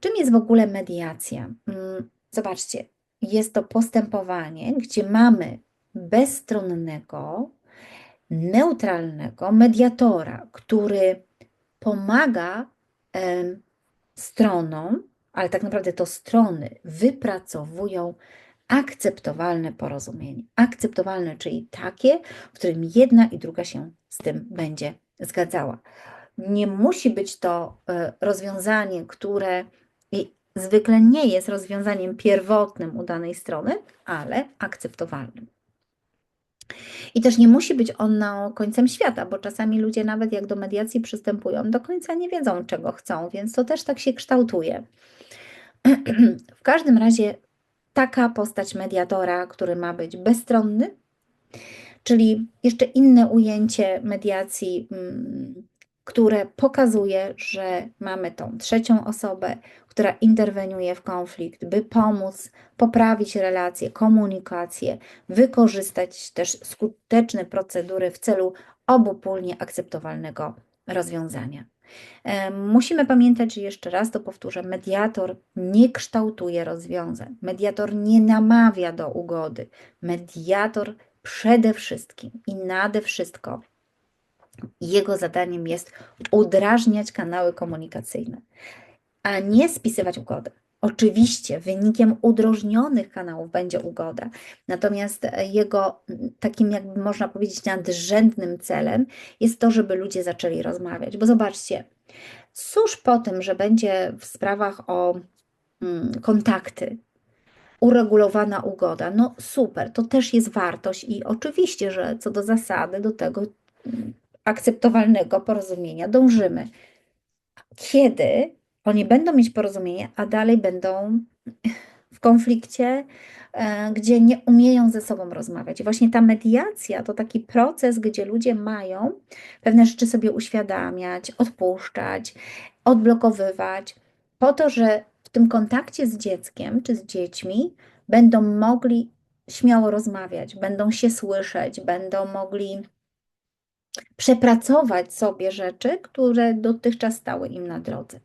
Czym jest w ogóle mediacja? Mm, zobaczcie, jest to postępowanie, gdzie mamy bezstronnego, neutralnego mediatora, który pomaga stronom, ale tak naprawdę to strony wypracowują akceptowalne porozumienie. Akceptowalne, czyli takie, w którym jedna i druga się z tym będzie zgadzała. Nie musi być to e, rozwiązanie, które zwykle nie jest rozwiązaniem pierwotnym u danej strony, ale akceptowalnym. I też nie musi być ono końcem świata, bo czasami ludzie, nawet jak do mediacji przystępują, do końca nie wiedzą, czego chcą, więc to też tak się kształtuje. w każdym razie taka postać mediatora, który ma być bezstronny, czyli jeszcze inne ujęcie mediacji, mm, które pokazuje, że mamy tą trzecią osobę, która interweniuje w konflikt, by pomóc poprawić relacje, komunikację, wykorzystać też skuteczne procedury w celu obopólnie akceptowalnego rozwiązania. Musimy pamiętać, że jeszcze raz to powtórzę, mediator nie kształtuje rozwiązań, mediator nie namawia do ugody. Mediator przede wszystkim i nade wszystko jego zadaniem jest udrażniać kanały komunikacyjne, a nie spisywać ugodę. Oczywiście wynikiem udrożnionych kanałów będzie ugoda, natomiast jego takim, jakby można powiedzieć, nadrzędnym celem jest to, żeby ludzie zaczęli rozmawiać. Bo zobaczcie, cóż po tym, że będzie w sprawach o mm, kontakty uregulowana ugoda, no super, to też jest wartość i oczywiście, że co do zasady, do tego mm, akceptowalnego porozumienia dążymy. Kiedy oni będą mieć porozumienie, a dalej będą w konflikcie, e, gdzie nie umieją ze sobą rozmawiać. I właśnie ta mediacja to taki proces, gdzie ludzie mają pewne rzeczy sobie uświadamiać, odpuszczać, odblokowywać, po to, że w tym kontakcie z dzieckiem czy z dziećmi będą mogli śmiało rozmawiać, będą się słyszeć, będą mogli przepracować sobie rzeczy, które dotychczas stały im na drodze.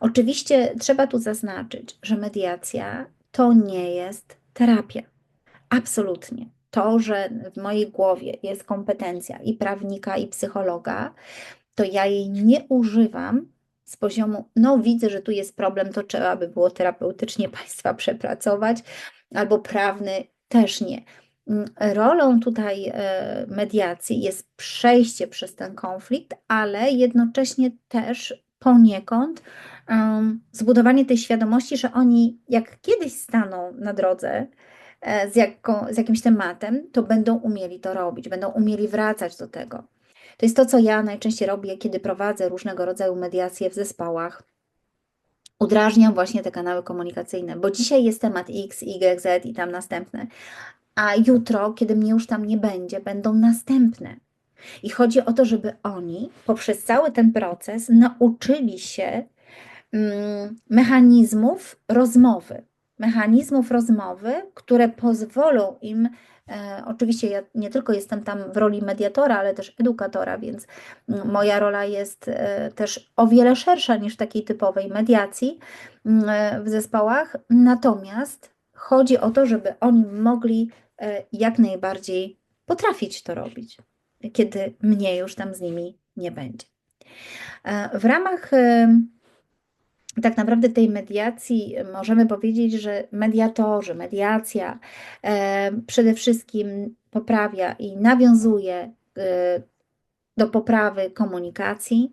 Oczywiście trzeba tu zaznaczyć, że mediacja to nie jest terapia. Absolutnie. To, że w mojej głowie jest kompetencja i prawnika, i psychologa, to ja jej nie używam z poziomu, no widzę, że tu jest problem, to trzeba by było terapeutycznie Państwa przepracować, albo prawny też nie. Rolą tutaj e, mediacji jest przejście przez ten konflikt, ale jednocześnie też poniekąd um, zbudowanie tej świadomości, że oni jak kiedyś staną na drodze e, z, jako, z jakimś tematem, to będą umieli to robić, będą umieli wracać do tego. To jest to, co ja najczęściej robię, kiedy prowadzę różnego rodzaju mediacje w zespołach. Udrażniam właśnie te kanały komunikacyjne, bo dzisiaj jest temat X, Y, Z i tam następne, a jutro, kiedy mnie już tam nie będzie, będą następne. I chodzi o to, żeby oni poprzez cały ten proces nauczyli się mm, mechanizmów rozmowy. Mechanizmów rozmowy, które pozwolą im, e, oczywiście ja nie tylko jestem tam w roli mediatora, ale też edukatora, więc mm, moja rola jest e, też o wiele szersza niż takiej typowej mediacji mm, e, w zespołach. Natomiast chodzi o to, żeby oni mogli jak najbardziej potrafić to robić kiedy mnie już tam z nimi nie będzie. E, w ramach e, tak naprawdę tej mediacji możemy powiedzieć, że mediatorzy, mediacja e, przede wszystkim poprawia i nawiązuje do poprawy komunikacji.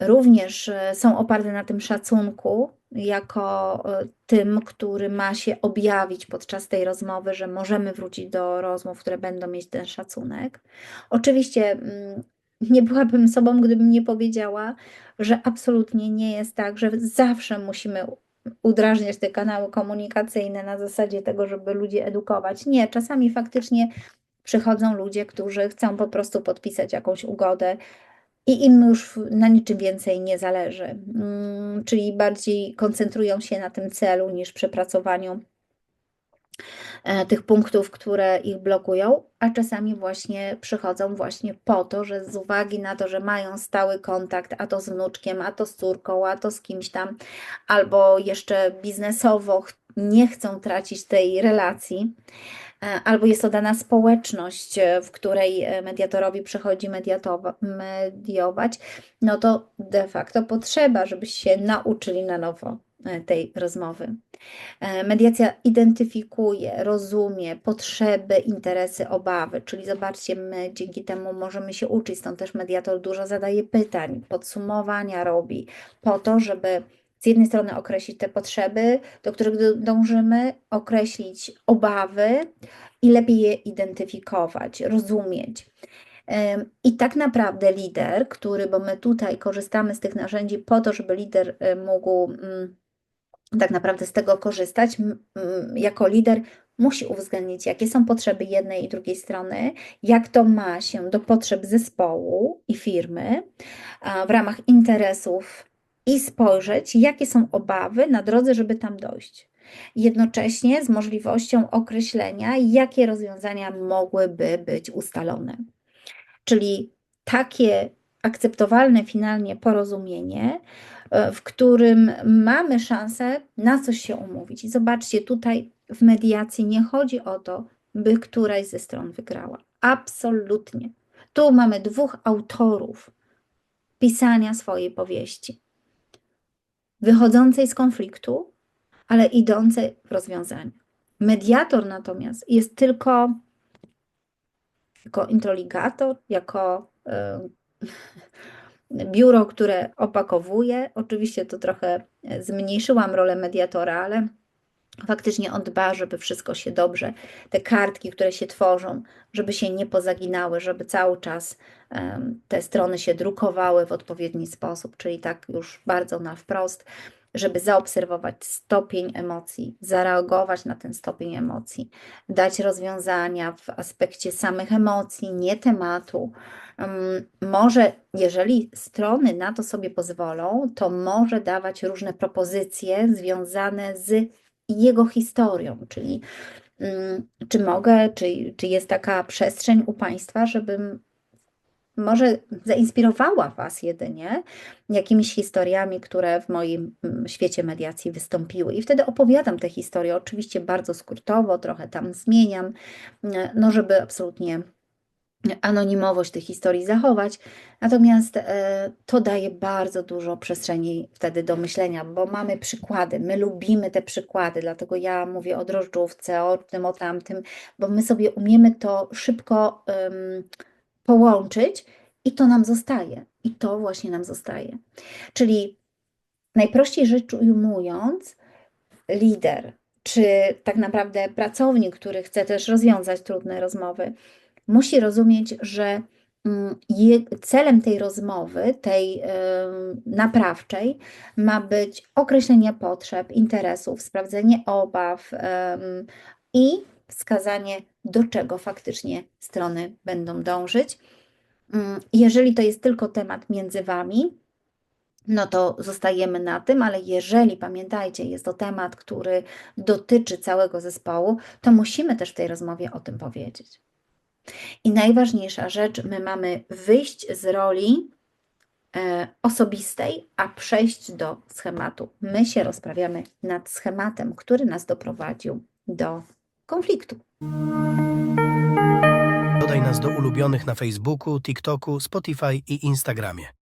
Również są oparte na tym szacunku, jako e, tym, który ma się objawić podczas tej rozmowy, że możemy wrócić do rozmów, które będą mieć ten szacunek. Oczywiście mm, nie byłabym sobą, gdybym nie powiedziała, że absolutnie nie jest tak, że zawsze musimy udrażniać te kanały komunikacyjne na zasadzie tego, żeby ludzi edukować. Nie, czasami faktycznie przychodzą ludzie, którzy chcą po prostu podpisać jakąś ugodę, i im już na niczym więcej nie zależy. Mm, czyli bardziej koncentrują się na tym celu niż przepracowaniu e, tych punktów, które ich blokują, a czasami właśnie przychodzą właśnie po to, że z uwagi na to, że mają stały kontakt, a to z wnuczkiem, a to z córką, a to z kimś tam, albo jeszcze biznesowo nie chcą tracić tej relacji, albo jest to dana społeczność, e, w której e, mediatorowi przychodzi mediować, no to de facto potrzeba, żebyście się nauczyli na nowo e, tej rozmowy. E, Mediacja identyfikuje, rozumie potrzeby, interesy, obawy, czyli zobaczcie, my dzięki temu możemy się uczyć, stąd też mediator dużo zadaje pytań, podsumowania robi, po to, żeby z jednej strony określić te potrzeby, do których dążymy, określić obawy i lepiej je identyfikować, rozumieć. I tak naprawdę lider, który, bo my tutaj korzystamy z tych narzędzi po to, żeby lider e, mógł mm, tak naprawdę z tego korzystać, jako lider musi uwzględnić, jakie są potrzeby jednej i drugiej strony, jak to ma się do potrzeb zespołu i firmy w ramach interesów i spojrzeć, jakie są obawy na drodze, żeby tam dojść. Jednocześnie z możliwością określenia, jakie rozwiązania mogłyby być ustalone. Czyli takie akceptowalne finalnie porozumienie, e, w którym mamy szansę na coś się umówić. I zobaczcie, tutaj w mediacji nie chodzi o to, by któraś ze stron wygrała. Absolutnie. Tu mamy dwóch autorów pisania swojej powieści, wychodzącej z konfliktu, ale idącej w rozwiązanie. Mediator natomiast jest tylko jako introligator, jako y, biuro, które opakowuje. Oczywiście to trochę e, zmniejszyłam rolę mediatora, ale faktycznie on dba, żeby wszystko się dobrze, te kartki, które się tworzą, żeby się nie pozaginały, żeby cały czas em, te strony się drukowały w odpowiedni sposób, czyli tak już bardzo na wprost, żeby zaobserwować stopień emocji, zareagować na ten stopień emocji, dać rozwiązania w aspekcie samych emocji, nie tematu. Ym, Może, jeżeli strony na to sobie pozwolą, to może dawać różne propozycje związane z jego historią, czyli ym, czy mogę, czy, czy jest taka przestrzeń u Państwa, żebym może zainspirowała Was jedynie jakimiś historiami, które w moim mm, świecie mediacji wystąpiły. I wtedy opowiadam te historie, oczywiście bardzo skrótowo, trochę tam zmieniam, e, no żeby absolutnie anonimowość tych historii zachować. Natomiast e, to daje bardzo dużo przestrzeni wtedy do myślenia, bo mamy przykłady, my lubimy te przykłady, dlatego ja mówię o drożdżówce, o tym, o tamtym, bo my sobie umiemy to szybko em, połączyć i to nam zostaje. I to właśnie nam zostaje. Czyli najprościej rzecz ujmując, lider, czy tak naprawdę pracownik, który chce też rozwiązać trudne rozmowy, musi rozumieć, że mm, celem tej rozmowy, tej naprawczej, ma być określenie potrzeb, interesów, sprawdzenie obaw i wskazanie, do czego faktycznie strony będą dążyć. Mm, Jeżeli to jest tylko temat między Wami, no to zostajemy na tym, ale jeżeli pamiętajcie, jest to temat, który dotyczy całego zespołu, to musimy też w tej rozmowie o tym powiedzieć. I najważniejsza rzecz, my mamy wyjść z roli e, osobistej, a przejść do schematu. My się rozprawiamy nad schematem, który nas doprowadził do konfliktu. Dodaj nas do ulubionych na Facebooku, TikToku, Spotify i Instagramie.